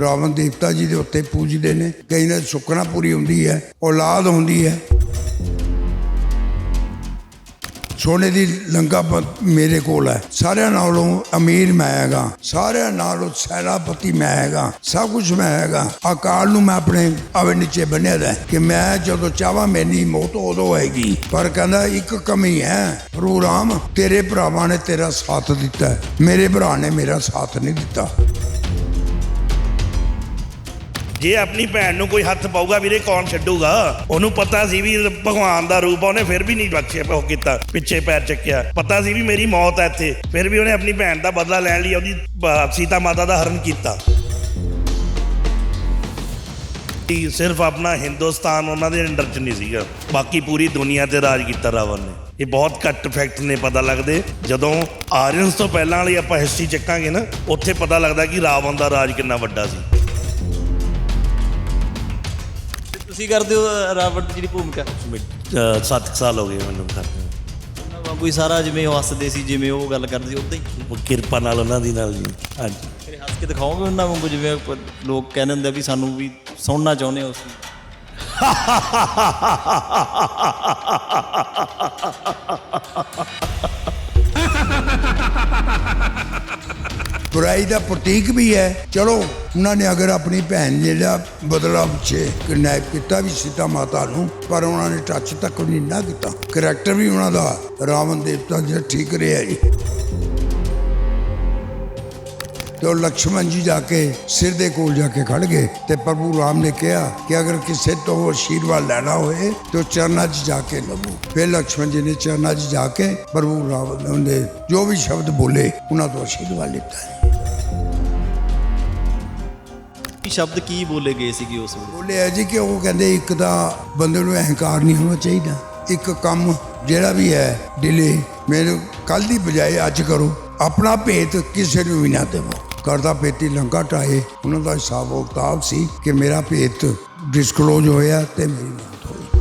ਰਾਵਣ ਦੇਵਤਾ ਜੀ ਦੇ ਉੱਤੇ ਪੂਜਦੇ ਨੇ। ਕਈ ਨੇ ਸੁੱਖਣਾ ਪੂਰੀ ਹੁੰਦੀ ਹੈ, ਔਲਾਦ ਹੁੰਦੀ ਹੈ। ਸੋਨੇ ਦੀ ਲੰਗਾ ਮੇਰੇ ਕੋਲ ਹੈ। ਸਾਰਿਆਂ ਨਾਲੋਂ ਅਮੀਰ ਮੈਂ ਹੈਗਾ। ਸਾਰਿਆਂ ਨਾਲੋਂ ਸੈਨਾਪਤੀ ਮੈਂ ਹੈਗਾ। ਸਭ ਕੁਝ ਮੈਂ ਹੈਗਾ। ਅਕਾਲ ਨੂੰ ਮੈਂ ਆਪਣੇ ਆਵੇ ਨੀਚੇ ਬੰਨਿਆ ਦਾ ਕਿ ਮੈਂ ਜਦੋਂ ਚਾਹਾਂ ਮੇਰੀ ਮੌਤ ਉਦੋਂ ਹੋਏਗੀ ਪਰ ਕਹਿੰਦਾ, ਇੱਕ ਕਮੀ ਹੈ। ਪ੍ਰਭੂ ਰਾਮ, ਤੇਰੇ ਭਰਾਵਾਂ ਨੇ ਤੇਰਾ ਸਾਥ ਦਿੱਤਾ ਮੇਰੇ ਭਰਾ ਨੇ ਮੇਰਾ ਸਾਥ ਨਹੀਂ ਦਿੱਤਾ। ਜੇ ਆਪਣੀ ਭੈਣ ਨੂੰ ਕੋਈ ਹੱਥ ਪਾਊਗਾ ਵੀਰੇ ਕੌਣ ਛੱਡੂਗਾ? ਉਹਨੂੰ ਪਤਾ ਸੀ ਵੀ ਭਗਵਾਨ ਦਾ ਰੂਪ ਆ, ਉਹਨੇ ਫਿਰ ਵੀ ਨਹੀਂ ਬਖਸ਼ਿਆ ਉਹ ਕੀਤਾ ਪਿੱਛੇ ਪੈਰ ਚੱਕਿਆ। ਪਤਾ ਸੀ ਵੀ ਮੇਰੀ ਮੌਤ ਹੈ ਇੱਥੇ ਫਿਰ ਵੀ ਉਹਨੇ ਆਪਣੀ ਭੈਣ ਦਾ ਬਦਲਾ ਲੈਣ ਲਈ ਉਹਦੀ ਸੀਤਾ ਮਾਤਾ ਦਾ ਹਰਨ ਕੀਤਾ। ਕਿ ਸਿਰਫ ਆਪਣਾ ਹਿੰਦੁਸਤਾਨ ਉਹਨਾਂ ਦੇ ਅੰਡਰ ਚ ਨਹੀਂ ਸੀਗਾ ਬਾਕੀ ਪੂਰੀ ਦੁਨੀਆ ਤੇ ਰਾਜ ਕੀਤਾ ਰਾਵਣ ਨੇ। ਇਹ ਬਹੁਤ ਘੱਟ ਫੈਕਟ ਨੇ ਪਤਾ ਲੱਗਦੇ। ਜਦੋਂ ਆਰੀਅਨਸ ਤੋਂ ਪਹਿਲਾਂ ਵਾਲੀ ਆਪਾਂ ਹਿਸਟਰੀ ਚੱਕਾਂਗੇ ਨਾ ਉੱਥੇ ਪਤਾ ਲੱਗਦਾ ਕਿ ਰਾਵਣ ਦਾ ਰਾਜ ਕਿੰਨਾ ਵੱਡਾ ਸੀ। ਤੁਸੀਂ ਕਰਦੇ ਹੋ ਰਾਵਣ ਦੀ ਜਿਹੜੀ ਭੂਮਿਕਾ? 7 ਸਾਲ ਹੋ ਗਏ ਮੈਨੂੰ ਕਰਦੇ ਉਹਨਾਂ ਵਾਂਗੂ ਹੀ ਸਾਰਾ ਜਿਵੇਂ ਉਹ ਹੱਸਦੇ ਸੀ ਜਿਵੇਂ ਉਹ ਗੱਲ ਕਰਦੇ ਸੀ ਉਦਾਂ ਹੀ? ਉਹ ਕਿਰਪਾ ਨਾਲ ਉਹਨਾਂ ਦੀ ਨਾਲ ਜੀ ਹਾਂਜੀ। ਫਿਰ ਹੱਸ ਕੇ ਦਿਖਾਓਗੇ ਉਹਨਾਂ ਵਾਂਗੂ ਜਿਵੇਂ ਆਪਾਂ ਲੋਕ ਕਹਿੰਦੇ ਹੁੰਦੇ ਆ ਵੀ ਸਾਨੂੰ ਵੀ ਸੁਣਨਾ ਚਾਹੁੰਦੇ ਹੋ ਅਸੀਂ ਬੁਰਾਈ ਦਾ ਪ੍ਰਤੀਕ ਵੀ ਹੈ। ਚਲੋ ਉਹਨਾਂ ਨੇ ਅਗਰ ਆਪਣੀ ਭੈਣ ਜਿਹੜਾ ਬਦਲਾ ਪਿੱਛੇ ਕਿਡਨੈਪ ਕੀਤਾ ਵੀ ਸੀਤਾ ਮਾਤਾ ਨੂੰ, ਪਰ ਉਹਨਾਂ ਨੇ ਟੱਚ ਤੱਕ ਨਹੀਂ ਨਾ ਕੀਤਾ। ਕੈਰੈਕਟਰ ਵੀ ਉਹਨਾਂ ਦਾ ਰਾਵਣ ਦੇਵਤਾ ਜਿਹੜਾ ਠੀਕ ਰਿਹਾ ਜੀ। ਤੇ ਉਹ ਲਕਸ਼ਮਣ ਜੀ ਜਾ ਕੇ ਸਿਰ ਦੇ ਕੋਲ ਜਾ ਕੇ ਖੜ ਗਏ ਤੇ ਪ੍ਰਭੂ ਰਾਮ ਨੇ ਕਿਹਾ ਕਿ ਅਗਰ ਕਿਸੇ ਤੋਂ ਆਸ਼ੀਰਵਾਦ ਲੈਣਾ ਹੋਏ ਤਾਂ ਚਰਨਾਂ 'ਚ ਜਾ ਕੇ ਲਵੋ। ਫਿਰ ਲਕਸ਼ਮਣ ਜੀ ਨੇ ਚਰਨਾਂ 'ਚ ਜਾ ਕੇ ਪ੍ਰਭੂ ਰਾਮ ਨੇ ਜੋ ਵੀ ਸ਼ਬਦ ਬੋਲੇ, ਉਹਨਾਂ ਤੋਂ ਆਸ਼ੀਰਵਾਦ ਲਿੱਤਾ ਕੀ ਸ਼ਬਦ ਕੀ ਬੋਲੇ ਗਏ ਸੀਗੇ ਉਸ ਵੇਲੇ? ਬੋਲੇ ਜੀ ਕਿ ਉਹ ਕਹਿੰਦੇ ਇੱਕ ਤਾਂ ਬੰਦੇ ਨੂੰ ਅਹੰਕਾਰ ਨਹੀਂ ਹੋਣਾ ਚਾਹੀਦਾ। ਇੱਕ ਕੰਮ ਜਿਹੜਾ ਵੀ ਹੈ ਡਿਲੇ ਮੈਨੂੰ ਕੱਲ ਦੀ ਬਜਾਏ ਅੱਜ ਕਰੋ। ਆਪਣਾ ਭੇਤ ਕਿਸੇ ਨੂੰ ਵੀ ਨਾ ਦੇਵੋ। ਕਰਦਾ ਪੇਤੀ ਲੰਕਾ ਟਾਏ ਉਹਨਾਂ ਦਾ ਹਿਸਾਬ ਉਤਾਬ ਸੀ ਕਿ ਮੇਰਾ ਭੇਤ ਡਿਸਕਲੋਜ਼ ਹੋਇਆ ਤੇ ਮੇਰੀ ਮੌਤ ਹੋਈ।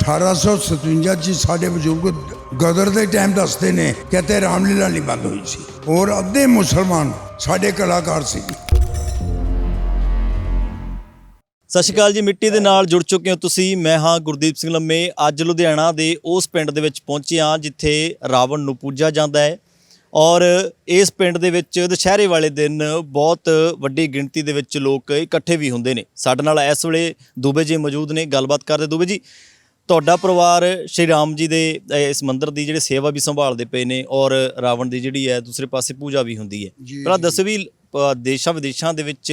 1857 ਚ ਸਾਡੇ ਬਜ਼ੁਰਗ ਗਦਰ ਦੇ ਟਾਈਮ ਦੱਸਦੇ ਨੇ ਕਿ ਰਾਮਲੀਲਾ ਨਹੀਂ ਬੰਦ ਹੋਈ ਸੀ। ਔਰ ਅੱਧੇ ਮੁਸਲਮਾਨ ਸਾਡੇ ਕਲਾਕਾਰ ਸੀ। ਸਤਿ ਸ਼੍ਰੀ ਅਕਾਲ ਜੀ, ਮਿੱਟੀ ਦੇ ਨਾਲ ਜੁੜ ਚੁੱਕੇ ਹੋ ਤੁਸੀਂ। ਮੈਂ ਹਾਂ ਗੁਰਦੀਪ ਸਿੰਘ ਲੰਮੇ। ਅੱਜ ਲੁਧਿਆਣਾ ਦੇ ਉਸ ਪਿੰਡ ਦੇ ਵਿੱਚ ਪਹੁੰਚੇ ਹਾਂ, ਜਿੱਥੇ ਰਾਵਣ ਨੂੰ ਪੂਜਿਆ ਜਾਂਦਾ ਹੈ। ਔਰ ਇਸ ਪਿੰਡ ਦੇ ਵਿੱਚ ਦੁਸ਼ਹਿਰੇ ਵਾਲੇ ਦਿਨ ਬਹੁਤ ਵੱਡੀ ਗਿਣਤੀ ਦੇ ਵਿੱਚ ਲੋਕ ਇਕੱਠੇ ਵੀ ਹੁੰਦੇ ਨੇ। ਸਾਡੇ ਨਾਲ ਇਸ ਵੇਲੇ ਦੂਬੇ ਜੀ ਮੌਜੂਦ ਨੇ। ਗੱਲਬਾਤ ਕਰਦੇ ਦੂਬੇ ਜੀ ਤੁਹਾਡਾ ਪਰਿਵਾਰ ਸ਼੍ਰੀ ਰਾਮ ਜੀ ਦੇ ਇਸ ਮੰਦਿਰ ਦੀ ਜਿਹੜੀ ਸੇਵਾ ਵੀ ਸੰਭਾਲਦੇ ਪਏ ਨੇ ਔਰ ਰਾਵਣ ਦੀ ਜਿਹੜੀ ਹੈ ਦੂਸਰੇ ਪਾਸੇ ਪੂਜਾ ਵੀ ਹੁੰਦੀ ਹੈ। ਪਹਿਲਾਂ ਦੱਸੋ ਵੀ ਦੇਸ਼ਾਂ ਵਿਦੇਸ਼ਾਂ ਦੇ ਵਿੱਚ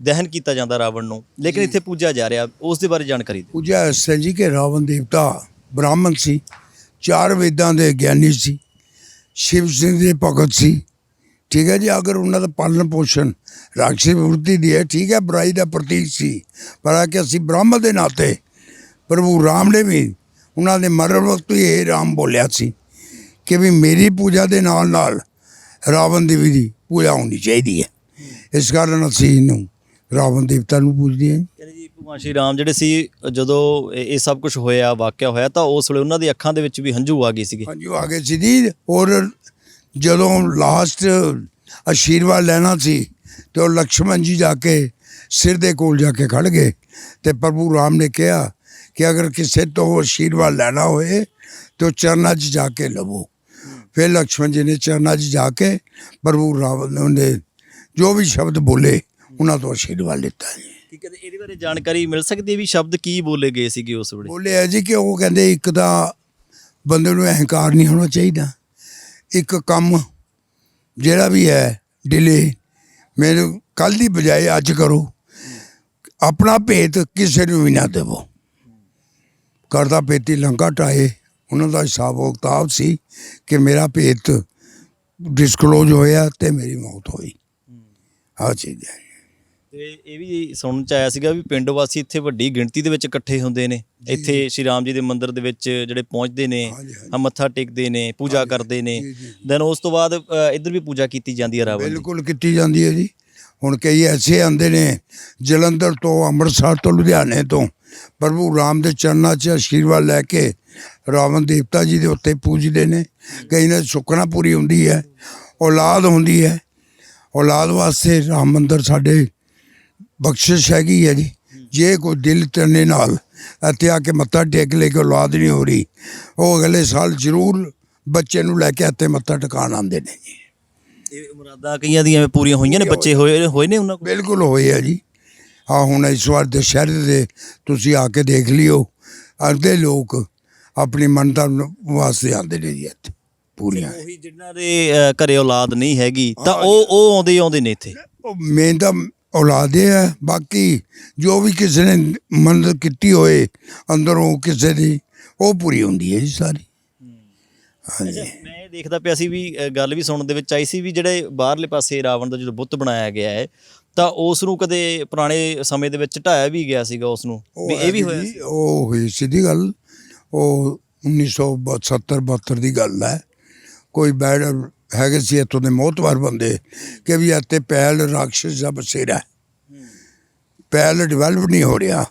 ਦਹਨ ਕੀਤਾ ਜਾਂਦਾ ਰਾਵਣ ਨੂੰ ਲੇਕਿਨ ਇੱਥੇ ਪੂਜਾ ਜਾ ਰਿਹਾ ਉਸ ਦੇ ਬਾਰੇ ਜਾਣਕਾਰੀ ਦਿਓ। ਪੂਜਾ ਤਰ੍ਹਾਂ ਜੀ ਕਿ ਰਾਵਣ ਦੇਵਤਾ ਬ੍ਰਾਹਮਣ ਸੀ ਚਾਰ ਵੇਦਾਂ ਦੇ ਗਿਆਨੀ ਸੀ ਸ਼ਿਵ ਸਿੰਘ ਦੇ ਭਗਤ ਸੀ ਠੀਕ ਹੈ ਜੀ ਅਗਰ ਉਹਨਾਂ ਦਾ ਪਾਲਣ ਪੋਸ਼ਣ ਰਾਖਸ਼ੀ ਵਰਤੀ ਦੀ ਹੈ ਠੀਕ ਹੈ ਬੁਰਾਈ ਦਾ ਪ੍ਰਤੀਕ ਸੀ ਪਰ ਆ ਕਿ ਅਸੀਂ ਬ੍ਰਾਹਮਣ ਦੇ ਨਾਤੇ ਪ੍ਰਭੂ ਰਾਮ ਨੇ ਵੀ ਉਹਨਾਂ ਦੇ ਮਰਨ ਵਕਤ ਹੀ ਇਹ ਰਾਮ ਬੋਲਿਆ ਸੀ ਕਿ ਵੀ ਮੇਰੀ ਪੂਜਾ ਦੇ ਨਾਲ ਨਾਲ ਰਾਵਣ ਦੇਵੀ ਦੀ ਪੂਜਾ ਹੋਣੀ ਚਾਹੀਦੀ ਹੈ। ਇਸ ਕਾਰਨ ਅਸੀਂ ਇਹਨੂੰ ਰਾਵਣ ਦੇਵਤਾ ਨੂੰ ਪੂਜਦੇ ਹਾਂ। ਜੀ ਭਗਵਾਨ ਸ਼੍ਰੀ ਰਾਮ ਜਿਹੜੇ ਸੀ ਜਦੋਂ ਇਹ ਸਭ ਕੁਝ ਹੋਇਆ ਵਾਕਿਆ ਹੋਇਆ ਤਾਂ ਉਸ ਵੇਲੇ ਉਹਨਾਂ ਦੀ ਅੱਖਾਂ ਦੇ ਵਿੱਚ ਵੀ ਹੰਝੂ ਆ ਗਏ ਸੀਗੇ। ਹੰਝੂ ਆ ਗਏ ਸੀ ਜੀ ਔਰ ਜਦੋਂ ਲਾਸਟ ਅਸ਼ੀਰਵਾਦ ਲੈਣਾ ਸੀ ਤੇ ਉਹ ਲక్ష్మణ ਜੀ ਜਾ ਕੇ ਸਿਰ ਦੇ ਕੋਲ ਜਾ ਕੇ ਖੜ ਗਏ ਤੇ ਪ੍ਰਭੂ ਰਾਮ ਨੇ ਕਿਹਾ ਕਿ ਅਗਰ ਕਿਸੇ ਤੋਂ ਅਸ਼ੀਰਵਾਦ ਲੈਣਾ ਹੋਏ ਤੇ ਚਰਨਾਂ 'ਚ ਜਾ ਕੇ ਲਵੋ। ਫਿਰ ਲక్ష్మణ ਜੀ ਨੇ ਚਰਨਾਂ 'ਚ ਜਾ ਕੇ ਪ੍ਰਭੂ ਰਾਮ ਨੇ ਜੋ ਵੀ ਸ਼ਬਦ ਬੋਲੇ ਉਹਨਾਂ ਤੋਂ ਅਸ਼ੀਰਵਾਦ ਲਿੱਤਾ ਜੀ। ਠੀਕ ਹੈ ਇਹਦੇ ਬਾਰੇ ਜਾਣਕਾਰੀ ਮਿਲ ਸਕਦੀ ਵੀ ਸ਼ਬਦ ਕੀ ਬੋਲੇ ਗਏ ਸੀਗੇ ਉਸ ਵੇਲੇ? ਬੋਲੇ ਹੈ ਜੀ ਕਿ ਉਹ ਕਹਿੰਦੇ ਇੱਕ ਤਾਂ ਬੰਦੇ ਨੂੰ ਅਹੰਕਾਰ ਨਹੀਂ ਹੋਣਾ ਚਾਹੀਦਾ। ਇੱਕ ਕੰਮ ਜਿਹੜਾ ਵੀ ਹੈ ਡਿਲੇ ਮੈਨੂੰ ਕੱਲ ਦੀ ਬਜਾਏ ਅੱਜ ਕਰੋ। ਆਪਣਾ ਭੇਤ ਕਿਸੇ ਨੂੰ ਵੀ ਨਾ ਦੇਵੋ। ਕਰਦਾ ਪੇਤੀ ਲੰਕਾ ਟਾਏ ਉਹਨਾਂ ਦਾ ਹਿਸਾਬ ਉਹ ਕਿਤਾਬ ਸੀ ਕਿ ਮੇਰਾ ਭੇਤ ਡਿਸਕਲੋਜ਼ ਹੋਇਆ ਤੇ ਮੇਰੀ ਮੌਤ ਹੋਈ। ਆਹ ਚੀਜ਼ ਹੈ। ਤੇ ਇਹ ਵੀ ਸੁਣਨ ਚ ਆਇਆ ਸੀਗਾ ਵੀ ਪਿੰਡ ਵਾਸੀ ਇੱਥੇ ਵੱਡੀ ਗਿਣਤੀ ਦੇ ਵਿੱਚ ਇਕੱਠੇ ਹੁੰਦੇ ਨੇ। ਇੱਥੇ ਸ਼੍ਰੀ ਰਾਮ ਜੀ ਦੇ ਮੰਦਿਰ ਦੇ ਵਿੱਚ ਜਿਹੜੇ ਪਹੁੰਚਦੇ ਨੇ ਮੱਥਾ ਟੇਕਦੇ ਨੇ ਪੂਜਾ ਕਰਦੇ ਨੇ। ਦੈਨ ਉਸ ਤੋਂ ਬਾਅਦ ਇੱਧਰ ਵੀ ਪੂਜਾ ਕੀਤੀ ਜਾਂਦੀ ਹੈ ਰਾਵਣ ਦੀ। ਬਿਲਕੁਲ ਕੀਤੀ ਜਾਂਦੀ ਹੈ ਜੀ। ਹੁਣ ਕਈ ਐਸੇ ਆਂਦੇ ਨੇ ਜਲੰਧਰ ਤੋਂ ਅੰਮ੍ਰਿਤਸਰ ਤੋਂ ਲੁਧਿਆਣੇ ਤੋਂ। ਪ੍ਰਭੂ ਰਾਮ ਦੇ ਚਰਨਾਂ 'ਚ ਆਸ਼ੀਰਵਾਦ ਲੈ ਕੇ ਰਾਵਣ ਦੇਵਤਾ ਜੀ ਦੇ ਉੱਤੇ ਪੂਜਦੇ ਨੇ। ਕਈ ਨੇ ਸੁੱਖਣਾ ਪੂਰੀ ਹੁੰਦੀ ਹੈ ਔਲਾਦ ਹੁੰਦੀ ਹੈ। ਔਲਾਦ ਵਾਸਤੇ ਰਾਮ ਮੰਦਰ ਸਾਡੇ ਬਖਸ਼ਿਸ਼ ਹੈਗੀ ਹੈ ਜੀ। ਜੇ ਕੋਈ ਦਿਲ ਤਨੇ ਨਾਲ ਇੱਥੇ ਆ ਕੇ ਮੱਥਾ ਟੇਕ ਲੈ ਕੇ ਔਲਾਦ ਨਹੀਂ ਹੋ ਰਹੀ ਉਹ ਅਗਲੇ ਸਾਲ ਜ਼ਰੂਰ ਬੱਚੇ ਨੂੰ ਲੈ ਕੇ ਇੱਥੇ ਮੱਥਾ ਟਿਕਾਣ ਆਉਂਦੇ ਨੇ ਜੀ। ਇਹ ਮੁਰਾਦਾਂ ਕਈਆਂ ਦੀਆਂ ਪੂਰੀਆਂ ਹੋਈਆਂ ਨੇ ਬੱਚੇ ਹੋਏ ਹੋਏ ਨੇ ਉਹਨਾਂ ਕੋਲ? ਬਿਲਕੁਲ ਹੋਏ ਆ ਜੀ। ਆ ਹੁਣ ਇਸ ਵਾਰ ਦੁਸ਼ਹਿਰੇ ਦੇ ਤੁਸੀਂ ਆ ਕੇ ਦੇਖ ਲਿਓ। ਅੱਧੇ ਲੋਕ ਆਪਣੀ ਮੰਨਤਾ ਵਾਸਤੇ ਆਉਂਦੇ ਨੇ ਜੀ ਇੱਥੇ ਪੂਰੀਆਂ। ਉਹੀ ਜਿਨ੍ਹਾਂ ਦੇ ਅ, ਘਰੇ ਔਲਾਦ ਨਹੀਂ ਹੈਗੀ ਤਾਂ ਉਹ ਉਹ ਆਉਂਦੇ ਹੀ ਆਉਂਦੇ ਨੇ ਇੱਥੇ। ਉਹ ਮੇਨ ਤਾਂ ਔਲਾਦ ਇਹ ਹੈ ਬਾਕੀ ਜੋ ਵੀ ਕਿਸੇ ਨੇ ਮੰਨਤ ਕੀਤੀ ਹੋਏ ਅੰਦਰੋਂ ਕਿਸੇ ਦੀ ਉਹ ਪੂਰੀ ਹੁੰਦੀ ਹੈ ਜੀ ਸਾਰੀ। ਹਾਂਜੀ ਮੈਂ ਇਹ ਦੇਖਦਾ ਪਿਆ ਸੀ ਵੀ ਅ, ਗੱਲ ਵੀ ਸੁਣਨ ਦੇ ਵਿੱਚ ਆਈ ਸੀ ਵੀ ਜਿਹੜੇ ਬਾਹਰਲੇ ਪਾਸੇ ਰਾਵਣ ਦਾ ਜਦੋਂ ਬੁੱਤ ਬਣਾਇਆ ਗਿਆ ਹੈ ਤਾਂ ਉਸ ਨੂੰ ਕਦੇ ਪੁਰਾਣੇ ਸਮੇਂ ਦੇ ਵਿੱਚ ਢਾਇਆ ਵੀ ਗਿਆ ਸੀਗਾ ਉਸ ਨੂੰ? ਵੀ ਇਹ ਵੀ ਹੋਇਆ ਜੀ, ਉਹ ਹੋਈ ਸਿੱਧੀ ਗੱਲ। ਉਹ 1972 72 ਦੀ ਗੱਲ ਹੈ। ਕੋਈ ਬੈਡ ਹੈਗੇ ਸੀ ਇੱਥੋਂ ਦੇ ਮੋਤਵਾਰ ਬੰਦੇ ਕਿ ਵੀ ਇੱਥੇ ਪਹਿਲ ਰਾਖਸ਼ ਦਾ ਬਸੇਰਾ ਹੈ। ਪਹਿਲ ਡਿਵੈਲਪ ਨਹੀਂ ਹੋ ਰਿਹਾ।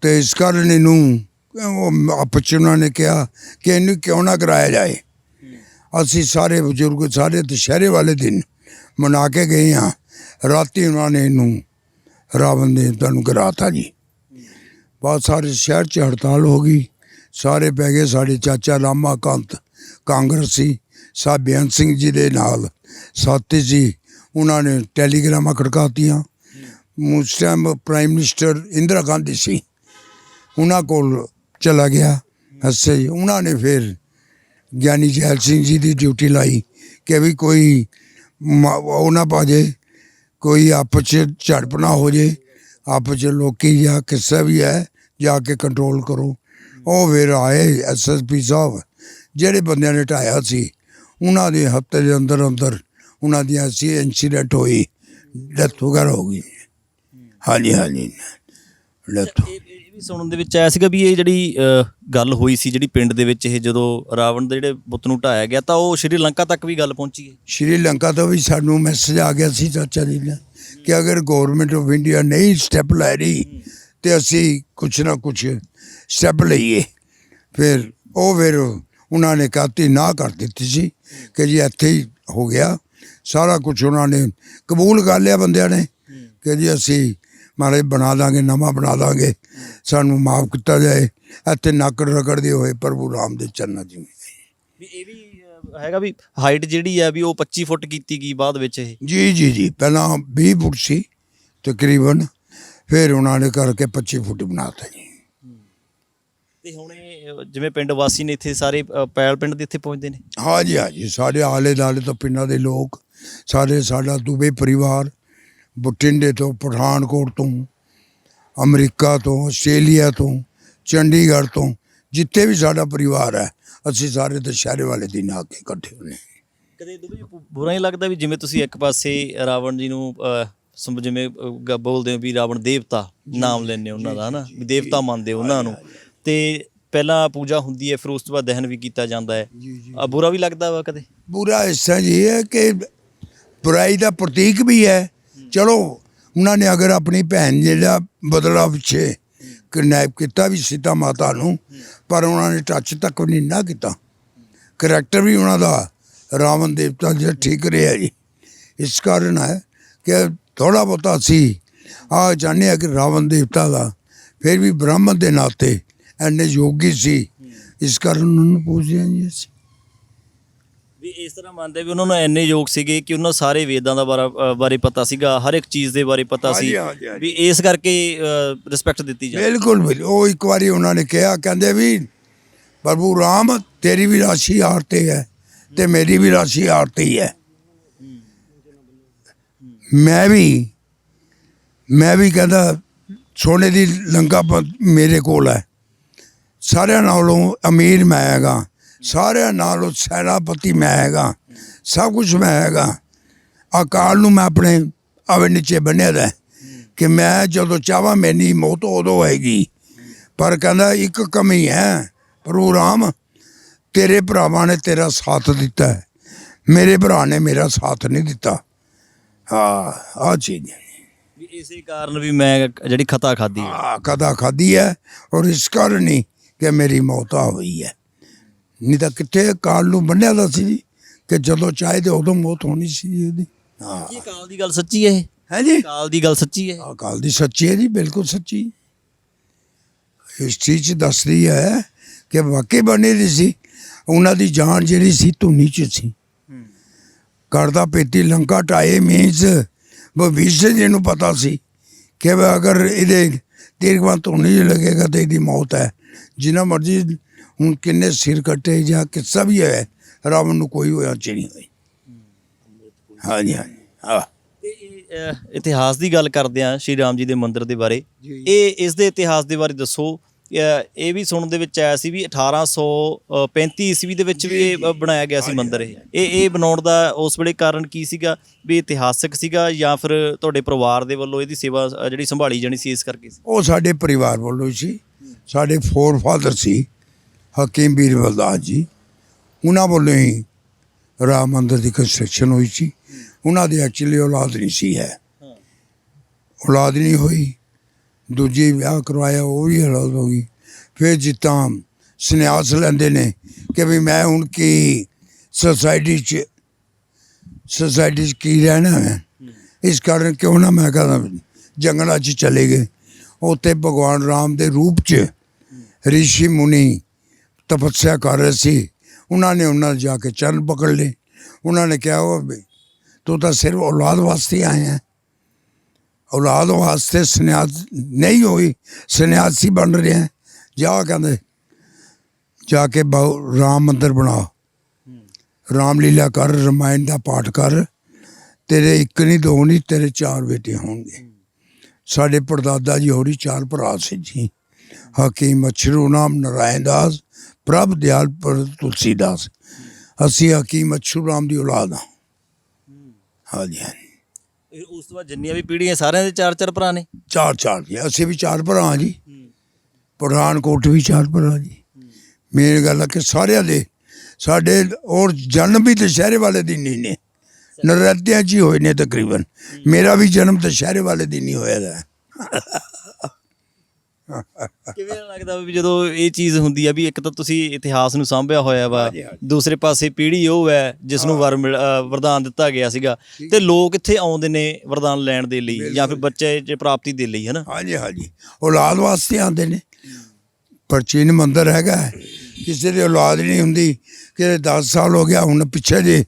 ਤੇ ਇਸ ਕਾਰਨ ਇਹਨੂੰ ਉਹ ਆਪਸ 'ਚ ਉਹਨਾਂ ਨੇ ਕਿਹਾ ਕਿ ਇਹਨੂੰ ਕਿਉਂ ਨਾ ਕਰਾਇਆ ਜਾਏ। ਅਸੀਂ ਸਾਰੇ ਬਜ਼ੁਰਗ ਸਾਰੇ ਦੁਸ਼ਹਿਰੇ ਵਾਲੇ ਦਿਨ ਮਨਾ ਕੇ ਗਏ ਹਾਂ। ਰਾਤੀ ਉਹਨਾਂ ਨੇ ਇਹਨੂੰ ਰਾਵਣ ਦੇ ਤੁਹਾਨੂੰ ਕਰਾਤਾ ਜੀ। ਬਹੁਤ ਸਾਰੇ ਸ਼ਹਿਰ 'ਚ ਹੜਤਾਲ ਹੋ ਗਈ। ਸਾਰੇ ਪੈ ਗਏ, ਸਾਡੇ ਚਾਚਾ ਰਾਮਾ ਕੰਤ, ਕਾਂਗਰਸੀ ਸਾਹਿਬ ਬੇਅੰਤ ਸਿੰਘ ਜੀ ਦੇ ਨਾਲ ਸਾਥੀ ਜੀ ਉਹਨਾਂ ਨੇ ਟੈਲੀਗ੍ਰਾਮਾਂ ਖੜਕਾਤੀਆਂ। ਉਸ time prime minister Indira Gandhi ਸੀ। ਉਹਨਾਂ ਕੋਲ ਚਲਾ ਗਿਆ ਹੱਸੇ। ਉਹਨਾਂ ਨੇ ਫਿਰ ਗਿਆਨੀ ਜੈਲ ਸਿੰਘ ਜੀ ਦੀ ਡਿਊਟੀ ਲਾਈ ਕਿ ਵੀ ਕੋਈ ਮ- ਉਹ ਨਾ ਪਾਜੇ ਕੋਈ ਆਪਸ ਚ ਝੜਪ ਨਾ ਹੋ ਜੇ, ਆਪਸ ਚ ਲੋਕੀ ਜਾਂ ਕਿਸੇ ਵੀ ਹੈ, ਜਾ ਕੇ ਕੰਟਰੋਲ ਕਰੋ। ਉਹ ਫਿਰ ਆਏ ਐਸਐਸਪੀ ਸਾਹਿਬ, ਜਿਹੜੇ ਬੰਦਿਆਂ ਨੇ ਢਾਇਆ ਸੀ, ਉਹਨਾਂ ਦੇ ਹਫ਼ਤੇ ਦੇ ਅੰਦਰ ਅੰਦਰ ਉਹਨਾਂ ਦੀ ਐਸੀ ਇਨਸੀਡੈਂਟ ਹੋਈ ਡੈਥ ਵਗੈਰਾ ਹੋ ਗਈ। ਹਾਂਜੀ ਹਾਂਜੀ। ਡੈਥ ਇਹ ਇਹ ਵੀ ਸੁਣਨ ਦੇ ਵਿੱਚ ਆਇਆ ਸੀਗਾ ਵੀ ਇਹ ਜਿਹੜੀ ਅ, ਗੱਲ ਹੋਈ ਸੀ ਜਿਹੜੀ ਪਿੰਡ ਦੇ ਵਿੱਚ ਇਹ ਜਦੋਂ ਰਾਵਣ ਦੇ ਜਿਹੜੇ ਬੁੱਤ ਨੂੰ ਢਾਇਆ ਗਿਆ ਤਾਂ ਉਹ ਸ਼੍ਰੀਲੰਕਾ ਤੱਕ ਵੀ ਗੱਲ ਪਹੁੰਚੀ ਹੈ? ਸ਼੍ਰੀਲੰਕਾ ਤੋਂ ਵੀ ਸਾਨੂੰ ਮੈਸੇਜ ਆ ਗਿਆ ਸੀ ਚਾਚਾ ਜੀ ਦਾ ਕਿ ਅਗਰ ਗਵਰਨਮੈਂਟ ਆਫ ਇੰਡੀਆ ਨਹੀਂ ਸਟੈਪ ਲੈ ਰਹੀ ਤੇ ਅਸੀਂ ਕੁਛ ਨਾ ਕੁਛ ਸਟੈਪ ਲਈਏ। ਫਿਰ ਉਹ ਫਿਰ ਉਹਨਾਂ ਨੇ ਕਾਤੀ ਨਾ ਕਰ ਦਿੱਤੀ ਸੀ ਕਿ ਜੀ ਇੱਥੇ ਹੀ ਹੋ ਗਿਆ। ਸਾਰਾ ਕੁਝ ਉਹਨਾਂ ਨੇ ਕਬੂਲ ਕਰ ਲਿਆ ਬੰਦਿਆਂ ਨੇ ਕਿ ਜੀ ਅਸੀਂ ਮਾਰੇ ਬਣਾ ਦਾਂਗੇ ਨਵਾਂ ਬਣਾ ਦਾਂਗੇ। ਸਾਨੂੰ ਮਾਫ ਕੀਤਾ ਜਾਏ। ਇੱਥੇ ਨੱਕ ਰਗੜਦੇ ਹੋਏ ਪ੍ਰਭੂ ਰਾਮ ਦੇ ਚਰਨਾਂ 'ਚ ਵੀ ਇਹ ਵੀ ਹੈਗਾ ਵੀ ਹਾਈਟ ਜਿਹੜੀ ਹੈ ਵੀ ਉਹ 25 ਫੁੱਟ ਕੀਤੀ ਗਈ ਬਾਅਦ ਵਿੱਚ ਇਹ। ਜੀ ਜੀ ਜੀ। ਪਹਿਲਾਂ 20 ਫੁੱਟ ਸੀ ਤਕਰੀਬਨ। ਫਿਰ ਉਹਨਾਂ ਨੇ ਕਰਕੇ 25 ਫੁੱਟ ਬਣਾਤਾ ਜੀ। ਤੇ ਹੁਣ ਇਹ ਜਿਵੇਂ ਪਿੰਡ ਵਾਸੀ ਨੇ ਇੱਥੇ ਸਾਰੇ ਪੈਲ ਪਿੰਡ ਦੇ ਇੱਥੇ ਪਹੁੰਚਦੇ ਨੇ? ਹਾਂ ਜੀ ਹਾਂ ਜੀ ਸਾਡੇ ਆਲੇ ਦਾਲੇ ਤੋਂ ਪਿੰਡਾਂ ਦੇ ਲੋਕ ਸਾਰੇ ਸਾਡਾ ਦੁਬੇ ਪਰਿਵਾਰ ਬਠਿੰਡੇ ਤੋਂ ਪਠਾਨਕੋਟ ਤੋਂ ਅਮਰੀਕਾ ਤੋਂ ਆਸਟ੍ਰੇਲੀਆ ਤੋਂ ਚੰਡੀਗੜ੍ਹ ਤੋਂ ਜਿੱਥੇ ਵੀ ਸਾਡਾ ਪਰਿਵਾਰ ਹੈ ਅਸੀਂ ਸਾਰੇ ਦੁਸ਼ਹਿਰੇ ਵਾਲੇ ਦਿਨ ਆ ਕੇ ਇਕੱਠੇ ਹੁੰਦੇ ਹਾਂ। ਕਦੇ ਦੁਬਈ ਬੁਰਾ ਨਹੀਂ ਲੱਗਦਾ ਵੀ ਜਿਵੇਂ ਤੁਸੀਂ ਇੱਕ ਪਾਸੇ ਰਾਵਣ ਜੀ ਨੂੰ ਸਮ- ਜਿਵੇਂ ਗ- ਬੋਲਦੇ ਹੋ ਵੀ ਰਾਵਣ ਦੇਵਤਾ ਨਾਮ ਹੋ ਉਹਨਾਂ ਦਾ ਹਨਾ? ਵੀ ਦੇਵਤਾ ਮੰਨਦੇ ਹੋ ਉਹਨਾਂ ਨੂੰ। ਤੇ ਪਹਿਲਾਂ ਪੂਜਾ ਹੁੰਦੀ ਹੈ ਫਿਰ ਉਸ ਤੋਂ ਬਾਅਦ ਦਹਨ ਵੀ ਕੀਤਾ ਜਾਂਦਾ ਹੈ। ਜੀ ਜੀ। ਆ ਬੁਰਾ ਵੀ ਲੱਗਦਾ ਵਾ ਕਦੇ? ਬੁਰਾ ਇਸ ਤਰ੍ਹਾਂ ਜੀ ਹੈ ਕਿ ਬੁਰਾਈ ਦਾ ਪ੍ਰਤੀਕ ਵੀ ਹੈ। ਚਲੋ, ਉਹਨਾਂ ਨੇ ਅਗਰ ਆਪਣੀ ਭੈਣ ਜਿਹੜਾ ਬਦਲਾ ਪਿੱਛੇ ਕਿਡਨੈਪ ਕੀਤਾ ਵੀ ਸੀਤਾ ਮਾਤਾ ਨੂੰ, ਪਰ ਉਹਨਾਂ ਨੇ ਟੱਚ ਤੱਕ ਨਹੀਂ ਨਾ ਕੀਤਾ। ਕਰੈਕਟਰ ਵੀ ਉਹਨਾਂ ਦਾ ਰਾਵਣ ਦੇਵਤਾ ਜਿਹੜਾ ਠੀਕ ਰਿਹਾ ਜੀ। ਇਸ ਕਾਰਨ ਹੈ ਕਿ ਥੋੜਾ ਬਹੁਤਾ ਸੀ ਆ ਜਾਣਦੇ ਹਾਂ ਕਿ ਰਾਵਣ ਦੇਵਤਾ ਦਾ ਫਿਰ ਵੀ ਬ੍ਰਾਹਮਣ ਦੇ ਨਾਤੇ ਐਨੇ ਯੋਗੀ ਸੀ। ਇਸ ਕਾਰਨ ਉਹਨਾਂ ਨੂੰ ਪੁੱਛਦੇ ਹਾਂ ਜੀ ਅਸੀਂ। ਵੀ ਇਸ ਤਰ੍ਹਾਂ ਮੰਨਦੇ ਵੀ ਉਹਨਾਂ ਨੂੰ ਇੰਨੇ ਯੋਗ ਸੀਗੇ ਕਿ ਉਹਨਾਂ ਸਾਰੇ ਵੇਦਾਂ ਦਾ ਬਾਰਾ- ਅ, ਬਾਰੇ ਪਤਾ ਸੀਗਾ ਹਰ ਇੱਕ ਚੀਜ਼ ਦੇ ਬਾਰੇ ਪਤਾ ਸੀ ਹਾਂਜੀ, ਹਾਂਜੀ, ਹਾਂਜੀ। ਵੀ ਇਸ ਕਰਕੇ ਰਿਸਪੈਕਟ ਦਿੱਤੀ ਜਾਂਦੀ। ਬਿਲਕੁਲ ਬਿਲਕੁਲ। ਉਹ ਇੱਕ ਵਾਰੀ ਉਹਨਾਂ ਨੇ ਕਿਹਾ ਕਹਿੰਦੇ ਵੀ ਪ੍ਰਭੂ ਰਾਮ ਤੇਰੀ ਵੀ ਰਾਸ਼ੀ ਆਰ ਤੇ ਹੈ ਤੇ ਮੇਰੀ ਵੀ ਰਾਸ਼ੀ ਆਰ ਤੇ ਹੀ ਹੈ। ਮੈਂ ਵੀ ਮੈਂ ਵੀ ਕਹਿੰਦਾ ਸੋਨੇ ਦੀ ਲੰਕਾ ਪ- ਮੇਰੇ ਕੋਲ ਹੈ। ਸਾਰਿਆਂ ਨਾਲੋਂ ਅਮੀਰ ਮੈਂ ਹੈਗਾ। ਸਾਰਿਆਂ ਨਾਲੋਂ ਸੈਨਾਪਤੀ ਮੈਂ ਹੈਗਾ। ਸਭ ਕੁਝ ਮੈਂ ਹੈਗਾ। ਅਕਾਲ ਨੂੰ ਮੈਂ ਆਪਣੇ ਆਵੇ ਨੀਚੇ ਬੰਨਿਆ ਦਾ ਹੈ ਕਿ ਮੈਂ ਜਦੋਂ ਚਾਹਾਂ ਮੈਨੀ ਮੌਤ ਉਦੋਂ ਹੋਏਗੀ। ਪਰ ਕਹਿੰਦਾ ਇੱਕ ਕਮੀ ਹੈ ਪ੍ਰਭੂ ਰਾਮ ਤੇਰੇ ਭਰਾਵਾਂ ਨੇ ਤੇਰਾ ਸਾਥ ਦਿੱਤਾ ਹੈ। ਮੇਰੇ ਭਰਾ ਨੇ ਮੇਰਾ ਸਾਥ ਨਹੀਂ ਦਿੱਤਾ। ਹਾਂ ਆ ਚੀਜ਼ ਹੈ। ਵੀ ਇਸੇ ਕਾਰਨ ਵੀ ਮੈਂ ਜਿਹੜੀ ਖਤਾ ਖਾਦੀ ਆ ਕਦਾ ਖਾਦੀ ਹੈ ਔਰ ਇਸ ਕਾਰਨ ਹੀ ਕਿ ਮੇਰੀ ਮੌਤ ਆ ਹੋਈ ਹੈ। ਨਹੀਂ ਤਾਂ ਕਿੱਥੇ ਕਾਲ ਨੂੰ ਬੰਨਿਆ ਦਾ ਸੀ ਜੀ ਕਿ ਜਦੋਂ ਚਾਹੇ ਤੇ ਉਦੋਂ ਮੌਤ ਹੋਣੀ ਸੀ ਜੀ ਉਹਦੀ ਹਾਂ। ਕੀ ਅਕਾਲ ਦੀ ਗੱਲ ਸੱਚੀ ਹੈ ਹੈ ਜੀ। ਅਕਾਲ ਦੀ ਗੱਲ ਸੱਚੀ ਹੈ। ਅਕਾਲ ਦੀ ਸੱਚੀ ਹੈ ਜੀ ਬਿਲਕੁਲ ਸੱਚੀ। ਇਸ ਚੀਜ਼ 'ਚ ਦੱਸ ਰਹੀ ਹੈ ਕਿ ਵਾਕਈ ਬਣੀ ਦੀ ਸੀ। ਉਹਨਾਂ ਦੀ ਜਾਨ ਜਿਹੜੀ ਸੀ ਧੁਨੀ ਚ ਸੀ। ਕਰਦਾ ਪੇਤੀ ਲੰਕਾ ਟਾਏ ਮੀਨਸ ਭਵਿष्य ਜੀ ਨੂੰ ਪਤਾ ਸੀ ਕਿ ਵੀ ਅਗਰ ਇਹਦੇ ਤੀਰਕਵਾਂ ਧੁਨੀ 'ਚ ਲੱਗੇਗਾ ਤੇ ਇਹਦੀ ਮੌਤ ਹੈ। ਜਿੰਨਾ ਮਰਜ਼ੀ ਹੁਣ ਕਿੰਨੇ ਸਿਰ ਕੱਟੇ ਜਾਂ ਕਿੱਸਾ ਵੀ ਹੈ ਰਾਵਣ ਨੂੰ ਕੋਈ ਹੋਇਆ ਚ ਨਹੀਂ ਹੋਈ। ਹਾਂਜੀ ਹਾਂਜੀ ਹਾਂ। ਇਤਿਹਾਸ ਦੀ ਗੱਲ ਕਰਦੇ ਆ ਸ਼੍ਰੀ ਰਾਮ ਜੀ ਦੇ ਮੰਦਿਰ ਦੇ ਬਾਰੇ। ਇਹ ਇਸ ਦੇ ਇਤਿਹਾਸ ਦੇ ਬਾਰੇ ਦੱਸੋ। ਇਹ ਵੀ ਸੁਣਨ ਦੇ ਵਿੱਚ ਆਇਆ ਸੀ ਵੀ 1835 ਈਸਵੀ ਦੇ ਵਿੱਚ ਵੀ ਇਹ ਬਣਾਇਆ ਗਿਆ ਸੀ ਮੰਦਿਰ ਇਹ। ਇਹ ਇਹ ਬਣਾਉਣ ਦਾ ਉਸ ਵੇਲੇ ਕਾਰਨ ਕੀ ਸੀਗਾ? ਵੀ ਇਤਿਹਾਸਕ ਸੀਗਾ ਜਾਂ ਫਿਰ ਤੁਹਾਡੇ ਪਰਿਵਾਰ ਦੇ ਵੱਲੋਂ ਇਹਦੀ ਸੇਵਾ ਜਿਹੜੀ ਸੰਭਾਲੀ ਜਾਣੀ ਸੀ ਇਸ ਕਰਕੇ ਸੀ? ਉਹ ਸਾਡੇ ਪਰਿਵਾਰ ਵੱਲੋਂ ਹੀ ਸੀ। ਸਾਡੇ ਫੋਰ ਫਾਦਰ ਸੀ। ਹਕੀਮ ਬੀਰ ਬਲਦਾਸ ਜੀ, ਉਹਨਾਂ ਵੱਲੋਂ ਹੀ ਰਾਮ ਮੰਦਰ ਦੀ ਕੰਸਟਰਕਸ਼ਨ ਹੋਈ ਸੀ। ਉਹਨਾਂ ਦੀ ਐਕਚੁਅਲੀ ਔਲਾਦ ਨਹੀਂ ਸੀ ਹੈ। ਔਲਾਦ ਨਹੀਂ ਹੋਈ। ਦੂਜੀ ਵਿਆਹ ਕਰਵਾਇਆ, ਉਹ ਵੀ ਔਲਾਦ ਹੋ ਗਈ। ਫਿਰ ਜਿੱਤਾਂ ਸੰਨਿਆਸ ਲੈਂਦੇ ਨੇ ਕਿ ਵੀ ਮੈਂ ਹੁਣ ਕੀ ਸੋਸਾਇਟੀ 'ਚ ਸੋਸਾਇਟੀ 'ਚ ਕੀ ਰਹਿਣਾ ਹੈ? ਇਸ ਕਾਰਨ ਕਿਉਂ ਨਾ ਮੈਂ ਕਹਿੰਦਾ ਜੰਗਲਾਂ 'ਚ ਚਲੇ ਗਏ। ਉੱਥੇ ਭਗਵਾਨ ਰਾਮ ਦੇ ਰੂਪ 'ਚ ਰਿਸ਼ੀ ਮੁਨੀ ਤਪੱਸਿਆ ਕਰ ਰਹੇ ਸੀ। ਉਹਨਾਂ ਨੇ ਉਹਨਾਂ ਜਾ ਕੇ ਚਰਨ ਪਕੜ ਲਏ। ਉਹਨਾਂ ਨੇ ਕਿਹਾ ਉਹ ਵੀ ਤੂੰ ਤਾਂ ਸਿਰਫ ਔਲਾਦ ਵਾਸਤੇ ਆਇਆ ਹੈ। ਔਲਾਦ ਵਾਸਤੇ ਸੰਨਿਆਸ ਨਹੀਂ ਹੋਈ, ਸੰਨਿਆਸੀ ਬਣ ਰਿਹਾ ਜਾ ਕਹਿੰਦੇ, ਜਾ ਕੇ ਬਹੁ- ਰਾਮ ਮੰਦਰ ਬਣਾ ਰਾਮ ਲੀਲਾ ਕਰ, ਰਮਾਇਣ ਦਾ ਪਾਠ ਕਰ। ਤੇਰੇ ਇੱਕ ਨਹੀਂ, ਦੋ ਨਹੀਂ, ਤੇਰੇ ਚਾਰ ਬੇਟੇ ਹੋਣਗੇ। ਸਾਡੇ ਪੜਦਾਦਾ ਜੀ ਹੋਰੀ ਚਾਰ ਭਰਾ ਸੀ ਜੀ। ਹਕੀਮ ਅਛਰੂ ਨਾਮ, ਨਰਾਇਣ ਦਾਸ ਪ੍ਰਭ ਦਿਆਲ ਪਰ ਤੁਲਸੀਦਾਸ ਅਸੀਂ ਹਕੀਮ ਅਛਰੂ ਰਾਮ ਦੀ ਔਲਾਦ ਹਾਂ। ਹਾਂਜੀ ਹਾਂਜੀ। ਇਹ ਉਸ ਤੋਂ ਬਾਅਦ ਜਿੰਨੀਆਂ ਵੀ ਪੀੜ੍ਹੀਆਂ ਸਾਰਿਆਂ ਦੇ ਚਾਰ ਚਾਰ ਭਰਾ ਨੇ? ਚਾਰ ਚਾਰ ਜੀ। ਅਸੀਂ ਵੀ ਚਾਰ ਭਰਾ ਹਾਂ ਜੀ। ਪਠਾਨਕੋਟ ਵੀ ਚਾਰ ਭਰਾ ਜੀ। ਮੇਨ ਗੱਲ ਹੈ ਕਿ ਸਾਰਿਆਂ ਦੇ ਸਾਡੇ ਔਰ ਜਨਮ ਵੀ ਦੁਸ਼ਹਿਰੇ ਵਾਲੇ ਦਿਨ ਹੀ ਨੇ। ਨਰਾਤਿਆਂ 'ਚ ਹੀ ਹੋਏ ਨੇ ਤਕਰੀਬਨ। ਮੇਰਾ ਵੀ ਜਨਮ ਦੁਸ਼ਹਿਰੇ ਵਾਲੇ ਦਿਨ ਹੀ ਹੋਇਆ ਦਾ। ਕਿਵੇਂ ਲੱਗਦਾ ਵੀ ਜਦੋਂ ਇਹ ਚੀਜ਼ ਹੁੰਦੀ ਆ ਵੀ ਇੱਕ ਤਾਂ ਤੁਸੀਂ ਇਤਿਹਾਸ ਨੂੰ ਸਾਂਭਿਆ ਹੋਇਆ ਵਾ। ਦੂਸਰੇ ਪਾਸੇ ਪੀੜ੍ਹੀ ਉਹ ਹੈ ਜਿਸ ਨੂੰ ਵਰ ਮਿਲ- ਵਰਦਾਨ ਦਿੱਤਾ ਗਿਆ ਸੀਗਾ ਤੇ ਲੋਕ ਇੱਥੇ ਆਉਂਦੇ ਨੇ ਵਰਦਾਨ ਲੈਣ ਦੇ ਲਈ ਜਾਂ ਫਿਰ ਬੱਚੇ ਚ ਪ੍ਰਾਪਤੀ ਦੇ ਲਈ ਹਨਾ? ਹਾਂਜੀ ਹਾਂਜੀ। ਔਲਾਦ ਵਾਸਤੇ ਆਉਂਦੇ ਨੇ। ਪ੍ਰਾਚੀਨ ਮੰਦਰ ਹੈਗਾ ਹੈ। ਕਿਸੇ ਦੀ ਔਲਾਦ ਨਹੀਂ ਹੁੰਦੀ ਕਿ 10 ਸਾਲ ਹੋ ਗਿਆ ਹੁਣ ਪਿੱਛੇ ਜੇ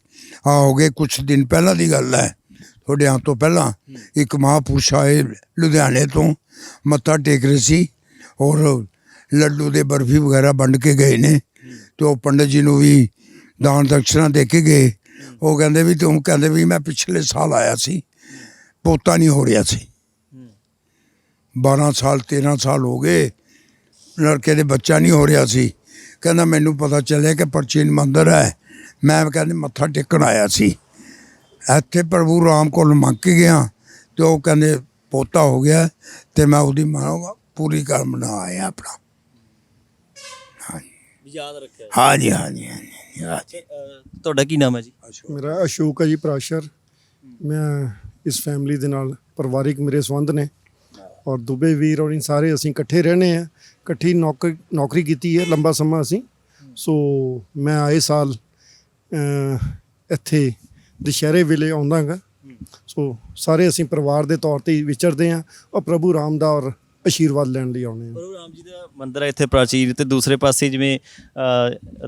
ਆ ਹੋ ਗਏ ਕੁਝ ਦਿਨ ਪਹਿਲਾਂ ਦੀ ਗੱਲ ਹੈ। ਤੁਹਾਡੇ ਆਂ ਤੋਂ ਪਹਿਲਾਂ ਇੱਕ ਮਹਾਂਪੁਰਸ਼ ਆਏ ਲੁਧਿਆਣੇ ਤੋਂ, ਮੱਥਾ ਟੇਕ ਰਹੇ ਸੀ ਔਰ ਲੱਡੂ ਦੇ ਬਰਫੀ ਵਗੈਰਾ ਵੰਡ ਕੇ ਗਏ ਨੇ ਤੇ ਉਹ ਪੰਡਤ ਜੀ ਨੂੰ ਵੀ ਦਾਨ ਦਕਸ਼ਨਾ ਦੇ ਕੇ ਗਏ। ਉਹ ਕਹਿੰਦੇ ਵੀ ਤੂੰ ਕਹਿੰਦੇ ਵੀ ਮੈਂ ਪਿਛਲੇ ਸਾਲ ਆਇਆ ਸੀ, ਪੋਤਾ ਨਹੀਂ ਹੋ ਰਿਹਾ ਸੀ। 12 ਸਾਲ 13 ਸਾਲ ਹੋ ਗਏ, ਲੜਕੇ ਦੇ ਬੱਚਾ ਨਹੀਂ ਹੋ ਰਿਹਾ ਸੀ। ਕਹਿੰਦਾ ਮੈਨੂੰ ਪਤਾ ਚੱਲਿਆ ਕਿ ਪ੍ਰਾਚੀਨ ਮੰਦਰ ਹੈ। ਮੈਂ ਕਹਿੰਦੇ ਮੱਥਾ ਟੇਕਣ ਆਇਆ ਸੀ। ਇੱਥੇ ਪ੍ਰਭੂ ਰਾਮ ਕੋਲ ਮੰਗ ਕੇ ਗਿਆ ਤੇ ਉਹ ਕਹਿੰਦੇ ਪੋਤਾ ਹੋ ਗਿਆ ਤੇ ਮੈਂ ਉਹਦੀ ਮਾਂ ਪੂਰੀ ਕਰ ਬਣਾ ਆਇਆ ਆਪਣਾ। ਯਾਦ ਰੱਖਿਆ। ਹਾਂਜੀ ਹਾਂਜੀ ਹਾਂਜੀ ਤੁਹਾਡਾ ਕੀ ਨਾਮ ਹੈ ਜੀ? ਮੇਰਾ ਅਸ਼ੋਕ ਹੈ ਜੀ ਪ੍ਰਾਸ਼ਰ। ਮੈਂ ਇਸ ਫੈਮਿਲੀ ਦੇ ਨਾਲ ਪਰਿਵਾਰਿਕ ਮੇਰੇ ਸੰਬੰਧ ਨੇ। ਔਰ ਦੁਬੇ ਵੀਰ ਔਰ ਇਨ ਸਾਰੇ ਅਸੀਂ ਇਕੱਠੇ ਰਹਿੰਦੇ ਆ ਇਕੱਠੀ ਨੌਕਰੀ ਨੌਕਰੀ ਕੀਤੀ ਹੈ ਲੰਬਾ ਸਮਾਂ ਅਸੀਂ। ਸੋ ਮੈਂ ਆਏ ਸਾਲ ਇੱਥੇ ਦੁਸ਼ਹਿਰੇ ਵੇਲੇ ਆਉਂਦਾਗਾ ਸੋ ਸਾਰੇ ਅਸੀਂ ਪਰਿਵਾਰ ਦੇ ਤੌਰ ਤੇ ਵਿਚਰਦੇ ਆ ਔਰ ਪ੍ਰਭੂ ਰਾਮ ਦਾ ਔਰ ਆਸ਼ੀਰਵਾਦ ਲੈਣ ਲਈ ਆਉਂਦੇ ਆ ਪ੍ਰਭੂ ਰਾਮ ਜੀ ਦਾ ਮੰਦਿਰ ਹੈ ਇੱਥੇ ਪ੍ਰਾਚੀਨ ਤੇ ਦੂਸਰੇ ਪਾਸੇ ਜਿਵੇਂ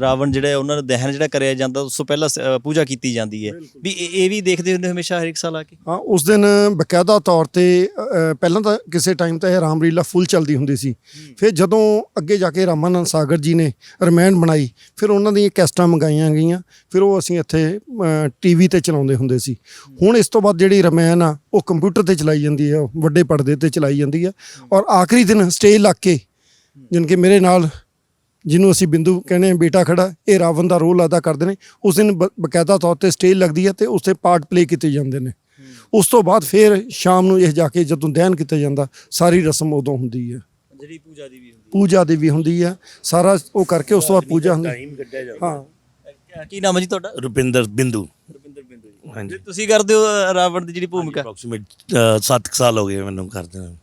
ਰਾਵਣ ਜਿਹੜਾ ਉਹਨਾਂ ਦਾ ਦਹਨ ਜਿਹੜਾ ਕਰਿਆ ਜਾਂਦਾ ਉਸ ਤੋਂ ਪਹਿਲਾਂ ਸ- ਪੂਜਾ ਕੀਤੀ ਜਾਂਦੀ ਹੈ। ਵੀ ਇਹ ਇਹ ਵੀ ਦੇਖਦੇ ਹੁੰਦੇ ਹਮੇਸ਼ਾ ਹਰ ਇੱਕ ਸਾਲ ਆ ਕੇ? ਹਾਂ ਉਸ ਦਿਨ ਬਕਾਇਦਾ ਤੌਰ ਤੇ ਅ, ਪਹਿਲਾਂ ਤਾਂ ਕਿਸੇ ਟਾਈਮ ਤਾਂ ਇਹ ਰਾਮਲੀਲਾ ਫੁੱਲ ਚੱਲਦੀ ਹੁੰਦੀ ਸੀ। ਫਿਰ ਜਦੋਂ ਅੱਗੇ ਜਾ ਕੇ ਰਾਮਾਨੰਦ ਸਾਗਰ ਜੀ ਨੇ ਰਮਾਇਣ ਬਣਾਈ ਫਿਰ ਉਹਨਾਂ ਦੀਆਂ ਕੈਸਟਾਂ ਮੰਗਾਈਆਂ ਗਈਆਂ ਫਿਰ ਉਹ ਅਸੀਂ ਇੱਥੇ ਟੀਵੀ ਤੇ ਚਲਾਉਂਦੇ ਹੁੰਦੇ ਸੀ। ਹੁਣ ਇਸ ਤੋਂ ਬਾਅਦ ਜਿਹੜੀ ਰਮਾਇਣ ਆ ਉਹ ਕੰਪਿਊਟਰ ਤੇ ਚਲਾਈ ਜਾਂਦੀ ਹੈ ਵੱਡੇ ਪਰਦੇ ਤੇ ਚਲਾਈ ਜਾਂਦੀ ਹੈ। ਔਰ ਆਖਰੀ ਦਿਨ ਸਟੇਜ ਲੱਗ ਕੇ ਜਿਨ ਕਿ ਮੇਰੇ ਨਾਲ ਜਿਹਨੂੰ ਅਸੀਂ ਬਿੰਦੂ ਕਹਿੰਦੇ ਹਾਂ ਬੇਟਾ ਖੜਾ ਇਹ ਰਾਵਣ ਦਾ ਰੋਲ ਅਦਾ ਕਰਦੇ ਨੇ। ਉਸ ਦਿਨ ਬ- ਬਕਾਇਦਾ ਤੌਰ ਤੇ ਸਟੇਜ ਲੱਗਦੀ ਹੈ ਤੇ ਉਸ ਤੇ ਪਾਰਟ ਪਲੇ ਕੀਤੇ ਜਾਂਦੇ ਨੇ। ਉਸ ਤੋਂ ਬਾਅਦ ਫਿਰ ਸ਼ਾਮ ਨੂੰ ਇਹ ਜਾ ਕੇ ਜਦੋਂ ਦਹਿਨ ਕੀਤਾ ਜਾਂਦਾ ਸਾਰੀ ਰਸਮ ਉਦੋਂ ਹੁੰਦੀ ਹੈ। ਜਿਹੜੀ ਪੂਜਾ ਦੀ ਵੀ ਹੁੰਦੀ ਪੂਜਾ ਦੀ ਵੀ ਹੁੰਦੀ ਹੈ। ਸਾਰਾ ਉਹ ਕਰਕੇ ਉਸ ਤੋਂ ਬਾਅਦ ਪੂਜਾ ਹੁੰਦੀ ਟਾਈਮ ਕੱਢਿਆ ਜਾਂਦਾ। ਹਾਂ। ਹੈ ਕੀ ਨਾਮ ਹੈ ਜੀ ਤੁਹਾਡਾ? ਰੁਪਿੰਦਰ ਬਿੰਦੂ। ਰੁਪਿੰਦਰ ਬਿੰਦੂ ਜੀ। ਹਾਂਜੀ। ਤੁਸੀਂ ਕਰਦੇ ਹੋ ਰਾਵਣ ਦੀ ਜਿਹੜੀ ਭੂਮਿਕਾ? ਅਪਰੋਕਸੀਮੇਟ 7 ਸਾਲ ਹੋ ਗਏ ਮੈਨੂੰ ਕਰਦੇ ਨੂੰ ਹੂੰ।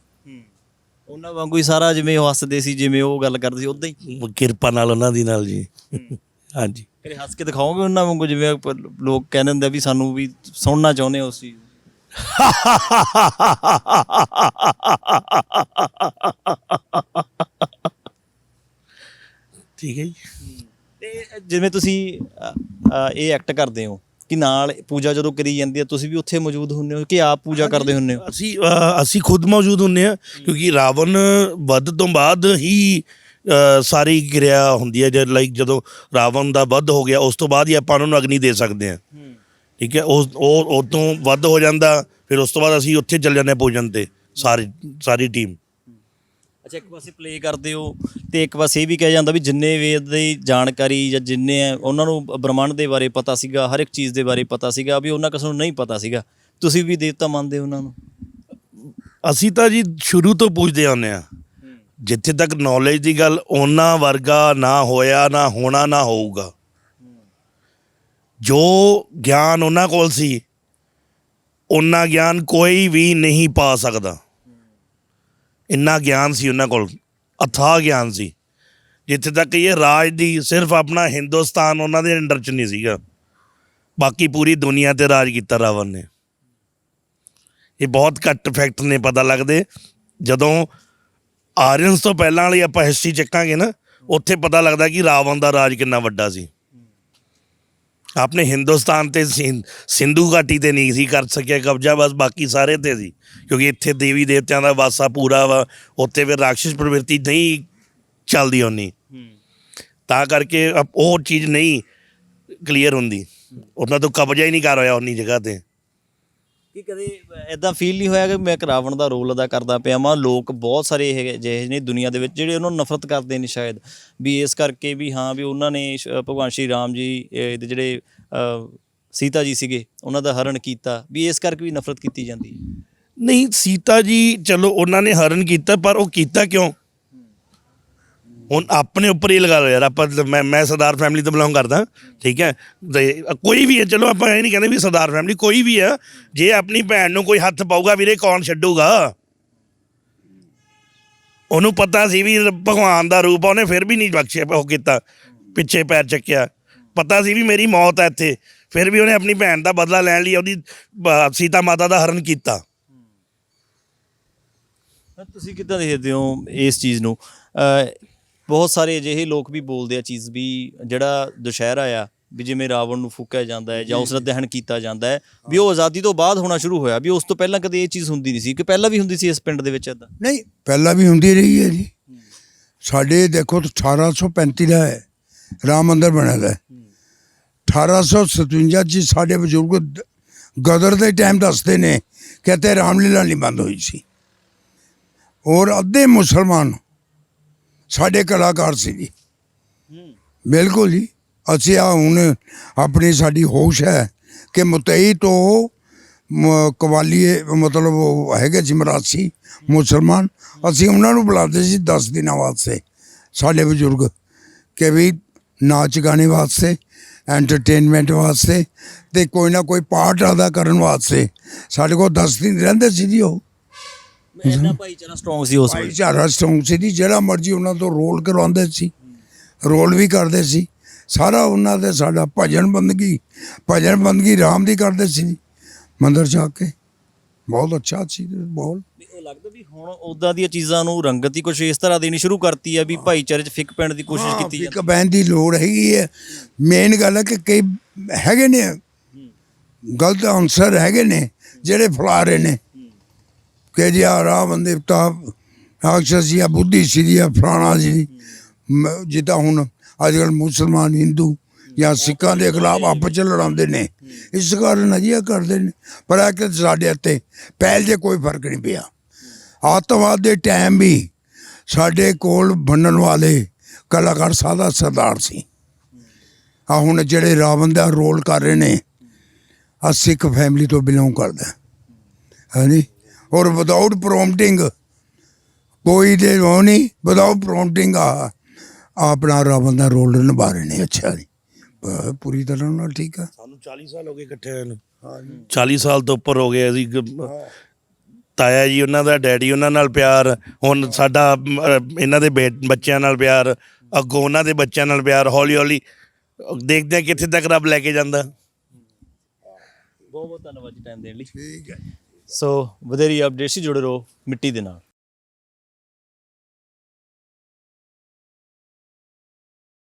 ਉਹਨਾਂ ਵਾਂਗੂ ਹੀ ਸਾਰਾ ਜਿਵੇਂ ਉਹ ਹੱਸਦੇ ਸੀ ਜਿਵੇਂ ਉਹ ਗੱਲ ਕਰਦੇ ਸੀ ਉਦਾਂ ਹੀ। ਕਿਰਪਾ ਨਾਲ ਉਹਨਾਂ ਦੀ ਨਾਲ ਜੀ। ਹਾਂਜੀ। ਕਦੇ ਹੱਸ ਕੇ ਦਿਖਾਓਗੇ ਉਹਨਾਂ ਵਾਂਗੂ ਜਿਵੇਂ ਲੋਕ ਕਹਿੰਦੇ ਹੁੰਦੇ ਆ ਵੀ ਸਾਨੂੰ ਵੀ ਸੁਣਨਾ ਚਾਹੁੰਦੇ ਹੋ ਅਸੀਂ? ਠੀਕ ਹੈ ਜੀ। ਤੇ ਜਿਵੇਂ ਤੁਸੀਂ ਅ, ਅ, ਇਹ ਐਕਟ ਕਰਦੇ ਹੋ। ਕਿ ਨਾਲ ਪੂਜਾ ਜਦੋਂ ਕਰੀ ਜਾਂਦੀ ਹੈ ਤੁਸੀਂ ਵੀ ਉੱਥੇ ਮੌਜੂਦ ਹੁੰਦੇ ਹੋ ਕਿ ਆਪ ਪੂਜਾ ਕਰਦੇ ਹੁੰਦੇ ਹੋ? ਅਸੀਂ ਅ, ਅਸੀਂ ਖੁਦ ਮੌਜੂਦ ਹੁੰਨੇ ਆ ਕਿਉਂਕਿ ਰਾਵਣ ਵੱਧ ਤੋਂ ਬਾਅਦ ਹੀ ਅ, ਸਾਰੀ ਕਿਰਿਆ ਹੁੰਦੀ ਹੈ ਜਦ ਲਾਈਕ ਜਦੋਂ ਰਾਵਣ ਦਾ ਵੱਧ ਹੋ ਗਿਆ ਉਸ ਤੋਂ ਬਾਅਦ ਹੀ ਆਪਾਂ ਉਹਨਾਂ ਨੂੰ ਅਗਨੀ ਦੇ ਸਕਦੇ ਹਾਂ। ਠੀਕ ਹੈ ਉਸ ਉਹ ਉਹ ਤੋਂ ਵੱਧ ਹੋ ਜਾਂਦਾ ਫਿਰ ਉਸ ਤੋਂ ਬਾਅਦ ਅਸੀਂ ਉੱਥੇ ਚੱਲ ਜਾਂਦੇ ਹਾਂ ਪੂਜਨ ਤੇ ਸਾਰੀ ਸਾਰੀ ਟੀਮ ਅੱਛਾ, ਇੱਕ ਪਾਸੇ ਪਲੇ ਕਰਦੇ ਹੋ ਤੇ ਇੱਕ ਪਾਸੇ ਇਹ ਵੀ ਕਿਹਾ ਜਾਂਦਾ ਵੀ ਜਿੰਨੇ ਵੇਦ ਦੀ ਜਾਣਕਾਰੀ ਜਾਂ ਜਿੰਨੇ ਹੈ ਉਹਨਾਂ ਨੂੰ ਬ੍ਰਹਮੰਡ ਦੇ ਬਾਰੇ ਪਤਾ ਸੀਗਾ, ਹਰ ਇੱਕ ਚੀਜ਼ ਦੇ ਬਾਰੇ ਪਤਾ ਸੀਗਾ ਵੀ ਉਹਨਾਂ ਕਿਸੇ ਨੂੰ ਨਹੀਂ ਪਤਾ ਸੀਗਾ। ਤੁਸੀਂ ਵੀ ਦੇਵਤਾ ਮੰਨਦੇ ਹੋ ਉਹਨਾਂ ਨੂੰ? ਅਸੀਂ ਤਾਂ ਜੀ ਸ਼ੁਰੂ ਤੋਂ ਪੁੱਛਦੇ ਆਉਂਦੇ ਆ ਜਿੱਥੇ ਤੱਕ ਨੌਲੇਜ ਦੀ ਗੱਲ, ਉਹਨਾਂ ਵਰਗਾ ਨਾ ਹੋਇਆ, ਨਾ ਹੋਣਾ, ਨਾ ਹੋਊਗਾ। ਜੋ ਗਿਆਨ ਉਹਨਾਂ ਕੋਲ ਸੀ, ਉਹਨਾਂ ਗਿਆਨ ਕੋਈ ਵੀ ਨਹੀਂ ਪਾ ਸਕਦਾ। ਇੰਨਾ ਗਿਆਨ ਸੀ ਉਹਨਾਂ ਕੋਲ, ਅਥਾਹ ਗਿਆਨ ਸੀ। ਜਿੱਥੇ ਤੱਕ ਇਹ ਰਾਜ ਦੀ ਸਿਰਫ ਆਪਣਾ ਹਿੰਦੁਸਤਾਨ ਉਹਨਾਂ ਦੇ ਅੰਡਰ ਚ ਨਹੀਂ ਸੀਗਾ। ਬਾਕੀ ਪੂਰੀ ਦੁਨੀਆ ਤੇ ਰਾਜ ਕੀਤਾ ਰਾਵਣ ਨੇ। ਇਹ ਬਹੁਤ ਘੱਟ ਫੈਕਟ ਨੇ ਪਤਾ ਲੱਗਦੇ। ਜਦੋਂ ਆਰੀਅਨਸ ਤੋਂ ਪਹਿਲਾਂ ਵਾਲੀ ਆਪਾਂ ਹਿਸਟਰੀ ਚੱਕਾਂਗੇ ਨਾ, ਉੱਥੇ ਪਤਾ ਲੱਗਦਾ ਕਿ ਰਾਵਣ ਦਾ ਰਾਜ ਕਿੰਨਾ ਵੱਡਾ ਸੀ। ਆਪਣੇ ਹਿੰਦੁਸਤਾਨ ਤੇ ਸਿੰਧੂ ਘਾਟੀ ਤੇ ਨਹੀਂ ਸੀ ਕਰ ਸਕਿਆ ਕਬਜ਼ਾ ਬਸ ਬਾਕੀ ਸਾਰੇ ਤੇ ਸੀ ਕਿਉਂਕਿ ਇੱਥੇ ਦੇਵੀ ਦੇਵਤਿਆਂ ਦਾ ਵਾਸਾ ਪੂਰਾ ਵਾ ਉੱਥੇ ਫਿਰ ਰਾਖਸ਼ ਪ੍ਰਵਿਰਤੀ ਨਹੀਂ ਚੱਲਦੀ ਹੋਣੀ ਤਾਂ ਕਰਕੇ ਉਹ ਚੀਜ਼ ਨਹੀਂ ਕਲੀਅਰ ਹੁੰਦੀ ਉਹਨਾਂ ਤੋਂ ਕਬਜ਼ਾ ਹੀ ਨਹੀਂ ਕਰ ਹੋਇਆ ਉਨੀ ਜਗ੍ਹਾ ਤੇ ਕਿ ਕਦੇ ਐਦਾਂ ਫੀਲ ਨਹੀਂ ਹੋਇਆ ਕਿ ਮੈਂ ਇੱਕ ਰਾਵਣ ਦਾ ਰੋਲ ਅਦਾ ਕਰਦਾ ਪਿਆ ਵਾਂ? ਲੋਕ ਬਹੁਤ ਸਾਰੇ ਇਹ ਜਿਹੇ ਨੇ ਦੁਨੀਆ ਦੇ ਵਿੱਚ ਜਿਹੜੇ ਉਹਨਾਂ ਨੂੰ ਨਫ਼ਰਤ ਕਰਦੇ ਨੇ ਸ਼ਾਇਦ। ਵੀ ਇਸ ਕਰਕੇ ਵੀ ਹਾਂ ਵੀ ਉਹਨਾਂ ਨੇ ਸ਼- ਭਗਵਾਨ ਸ਼੍ਰੀ ਰਾਮ ਜੀ ਇਹ ਦੇ ਜਿਹੜੇ ਅ, ਸੀਤਾ ਜੀ ਸੀਗੇ ਉਹਨਾਂ ਦਾ ਹਰਨ ਕੀਤਾ। ਵੀ ਇਸ ਕਰਕੇ ਵੀ ਨਫ਼ਰਤ ਕੀਤੀ ਜਾਂਦੀ ਹੈ। ਨਹੀਂ ਸੀਤਾ ਜੀ ਚਲੋ ਉਹਨਾਂ ਨੇ ਹਰਨ ਕੀਤਾ ਪਰ ਉਹ ਕੀਤਾ ਕਿਉਂ? ਹੁਣ ਆਪਣੇ ਉੱਪਰ ਹੀ ਲਗਾ ਲਓ ਯਾਰ ਆਪਾਂ ਮੈਂ ਮੈਂ ਸਰਦਾਰ ਫੈਮਿਲੀ ਤੋਂ ਬਿਲੋਂਗ ਕਰਦਾ ਠੀਕ ਹੈ? ਤੇ ਕੋਈ ਵੀ ਹੈ ਚਲੋ ਆਪਾਂ ਇਹ ਨਹੀਂ ਕਹਿੰਦੇ ਵੀ ਸਰਦਾਰ ਫੈਮਿਲੀ ਕੋਈ ਵੀ ਹੈ ਜੇ ਆਪਣੀ ਭੈਣ ਨੂੰ ਕੋਈ ਹੱਥ ਪਾਊਗਾ ਵੀਰੇ ਕੌਣ ਛੱਡੂਗਾ? ਉਹਨੂੰ ਪਤਾ ਸੀ ਵੀ ਭਗਵਾਨ ਦਾ ਰੂਪ ਆ, ਉਹਨੇ ਫਿਰ ਵੀ ਨਹੀਂ ਬਖਸ਼ਿਆ ਉਹ ਕੀਤਾ ਪਿੱਛੇ ਪੈਰ ਚੱਕਿਆ। ਪਤਾ ਸੀ ਵੀ ਮੇਰੀ ਮੌਤ ਹੈ ਇੱਥੇ ਫਿਰ ਵੀ ਉਹਨੇ ਆਪਣੀ ਭੈਣ ਦਾ ਬਦਲਾ ਲੈਣ ਲਈ ਉਹਦੀ ਸੀਤਾ ਮਾਤਾ ਦਾ ਹਰਨ ਕੀਤਾ। ਤੁਸੀਂ ਕਿੱਦਾਂ ਦੇਖਦੇ ਹੋ ਇਸ ਚੀਜ਼ ਨੂੰ? ਬਹੁਤ ਸਾਰੇ ਅਜਿਹੇ ਲੋਕ ਵੀ ਬੋਲਦੇ ਆ ਚੀਜ਼ ਵੀ ਜਿਹੜਾ ਦੁਸ਼ਹਿਰਾ ਆ ਵੀ ਜਿਵੇਂ ਰਾਵਣ ਨੂੰ ਫੂਕਿਆ ਜਾਂਦਾ ਹੈ ਜਾਂ ਉਸ ਦਾ ਦਹਨ ਕੀਤਾ ਜਾਂਦਾ ਹੈ ਵੀ ਉਹ ਆਜ਼ਾਦੀ ਤੋਂ ਬਾਅਦ ਹੋਣਾ ਸ਼ੁਰੂ ਹੋਇਆ ਵੀ ਉਸ ਤੋਂ ਪਹਿਲਾਂ ਕਦੇ ਇਹ ਚੀਜ਼ ਹੁੰਦੀ ਨਹੀਂ ਸੀ ਕਿ ਪਹਿਲਾਂ ਵੀ ਹੁੰਦੀ ਸੀ ਇਸ ਪਿੰਡ ਦੇ ਵਿੱਚ ਇਦਾਂ? ਨਹੀਂ ਪਹਿਲਾਂ ਵੀ ਹੁੰਦੀ ਰਹੀ ਹੈ ਜੀ। ਸਾਡੇ ਦੇਖੋ ਤਾਂ 1835 ਦਾ ਹੈ ਰਾਮ ਮੰਦਿਰ ਬਣਿਆ ਦਾ ਹੈ। 1857 ਚ ਸਾਡੇ ਬਜ਼ੁਰਗ ਗਦਰ ਦੇ ਟਾਈਮ ਦੱਸਦੇ ਨੇ ਕਿ ਤੇ ਰਾਮਲੀਲਾ ਨਹੀਂ ਬੰਦ ਹੋਈ ਸੀ। ਔਰ ਅੱਧੇ ਮੁਸਲਮਾਨ ਸਾਡੇ ਕਲਾਕਾਰ ਸੀ ਜੀ। ਬਿਲਕੁਲ ਜੀ। ਅਸੀਂ ਆ ਹੁਣ ਆਪਣੀ ਸਾਡੀ ਹੋਸ਼ ਹੈ ਕਿ ਮੁਤਈ ਤੋਂ ਕਵਾਲੀਏ, ਮਤਲਬ ਉਹ ਹੈਗੇ ਸੀ ਮਰਾਸੀ ਮੁਸਲਮਾਨ। ਅਸੀਂ ਉਹਨਾਂ ਨੂੰ ਬੁਲਾਉਂਦੇ ਸੀ 10 ਦਿਨਾਂ ਵਾਸਤੇ। ਸਾਡੇ ਬਜ਼ੁਰਗ ਕਿ ਵੀ ਨਾਚ ਗਾਣੇ ਵਾਸਤੇ ਐਂਟਰਟੇਨਮੈਂਟ ਵਾਸਤੇ ਤੇ ਕੋਈ ਨਾ ਕੋਈ ਪਾਰਟ ਅਦਾ ਕਰਨ ਵਾਸਤੇ। ਸਾਡੇ ਕੋਲ 10 ਦਿਨ ਰਹਿੰਦੇ ਸੀ ਜੀ ਉਹ। ਇੰਨਾ ਭਾਈਚਾਰਾ ਸਟਰੋਂਗ ਸੀ ਉਸ ਵੇਲੇ ਭਾਈਚਾਰਾ ਸਟਰੋਂਗ ਸੀ ਜੀ ਜਿਹੜਾ ਮਰਜ਼ੀ ਉਹਨਾਂ ਤੋਂ ਰੋਲ ਕਰਵਾਉਂਦੇ ਸੀ ਰੋਲ ਵੀ ਕਰਦੇ ਸੀ। ਸਾਰਾ ਉਹਨਾਂ ਦੇ ਸਾਡਾ ਭਜਨ ਬੰਦਗੀ ਭਜਨ ਬੰਦਗੀ ਰਾਮ ਦੀ ਕਰਦੇ ਸੀ ਜੀ। ਮੰਦਰ ਜਾ ਕੇ ਬਹੁਤ ਅੱਛਾ ਸੀ ਬਹੁਤ ਵੀ ਉਹ ਲੱਗਦਾ ਵੀ ਹੁਣ ਉਦਾਂ ਦੀਆਂ ਚੀਜ਼ਾਂ ਨੂੰ ਰੰਗਤ ਹੀ ਕੁਝ ਇਸ ਤਰ੍ਹਾਂ ਦੇਣੀ ਸ਼ੁਰੂ ਕਰਤੀ ਆ ਵੀ ਭਾਈਚਾਰੇ 'ਚ ਫਿੱਕ ਪੈਣ ਦੀ ਕੋਸ਼ਿਸ਼ ਕੀਤੀ ਇੱਕ ਜਾਂਦੀ। ਬੈਨ ਦੀ ਲੋੜ ਹੈਗੀ ਹੈ। ਮੇਨ ਗੱਲ ਹੈ ਕਿ ਕਈ ਹੈਗੇ ਨੇ ਗਲਤ ਆਨਸਰ ਹੈਗੇ ਨੇ ਜਿਹੜੇ ਫਲਾ ਰਹੇ ਨੇ। ਕਿ ਜੀ ਆ ਰਾਮ ਦੇਵਤਾ ਰਾਖਸ਼ ਸੀ ਆ ਬੁੱਧੀ ਸੀ ਜੀ ਆ ਫਲਾਣਾ ਸੀ। ਮ- ਜਿੱਦਾਂ ਹੁਣ ਅੱਜ ਕੱਲ੍ਹ ਮੁਸਲਮਾਨ, ਹਿੰਦੂ ਜਾਂ ਸਿੱਖਾਂ ਦੇ ਖਿਲਾਫ ਆਪਸ ਚ ਲੜਾਉਂਦੇ ਨੇ। ਇਸ ਕਾਰਨ ਅਜਿਹਾ ਕਰਦੇ ਨੇ। ਪਰ ਇਹ ਕਿ ਸਾਡੇ ਇੱਥੇ ਪਹਿਲ ਜੇ ਕੋਈ ਫ਼ਰਕ ਨਹੀਂ ਪਿਆ। ਆਤਮਵਾਦ ਦੇ ਟਾਈਮ ਵੀ ਸਾਡੇ ਕੋਲ ਬਣਨ ਵਾਲੇ ਕਲਾਕਾਰ ਸਾਦਾ ਸਰਦਾਰ ਸੀ। ਆ ਹੁਣ ਜਿਹੜੇ ਰਾਵਣ ਦਾ ਰੋਲ ਕਰ ਰਹੇ ਨੇ ਆ ਸਿੱਖ ਫੈਮਿਲੀ ਤੋਂ ਬਿਲੋਂਗ ਕਰਦਾ। ਹਾਂਜੀ? ਔਰ ਵਿਦਆਊਟ ਪ੍ਰੋਮਪਟਿੰਗ ਕੋਈ ਦੇ ਨਹੀਂ ਵਿਦਆਊਟ ਪ੍ਰੋਮਪਟਿੰਗ ਆ। ਆਪਣਾ ਰਾਵਣ ਦਾ ਰੋਲ ਨਿਭਾ ਰਹੇ ਨੇ ਅੱਛਾ ਜੀ। ਪੂਰੀ ਤਰ੍ਹਾਂ ਨਾਲ ਠੀਕ ਆ? ਸਾਨੂੰ 40 ਸਾਲ ਹੋ ਗਏ ਇਕੱਠੇ ਹੋਏ ਨੂੰ। 40 ਸਾਲ ਤੋਂ ਉੱਪਰ ਹੋ ਗਏ ਅਸੀਂ। ਤਾਇਆ ਜੀ ਉਹਨਾਂ ਦਾ ਡੈਡੀ ਉਹਨਾਂ ਨਾਲ ਪਿਆਰ। ਹੁਣ ਸਾਡਾ ਇਹਨਾਂ ਦੇ ਬੱਚਿਆਂ ਨਾਲ ਪਿਆਰ। ਅੱਗੋਂ ਉਹਨਾਂ ਦੇ ਬੱਚਿਆਂ ਨਾਲ ਪਿਆਰ ਹੌਲੀ ਹੌਲੀ। ਦੇਖਦੇ ਆ ਕਿੱਥੇ ਤੱਕ ਰੱਬ ਲੈ ਕੇ ਜਾਂਦਾ। ਬਹੁਤ ਬਹੁਤ ਧੰਨਵਾਦ ਜੀ ਟਾਈਮ ਦੇਣ ਲਈ। ਠੀਕ ਹੈ। ਸੋ ਵਧੇਰੀ ਅਪਡੇਟਸ ਜੁੜੇ ਰਹੋ ਮਿੱਟੀ ਦੇ ਨਾਲ।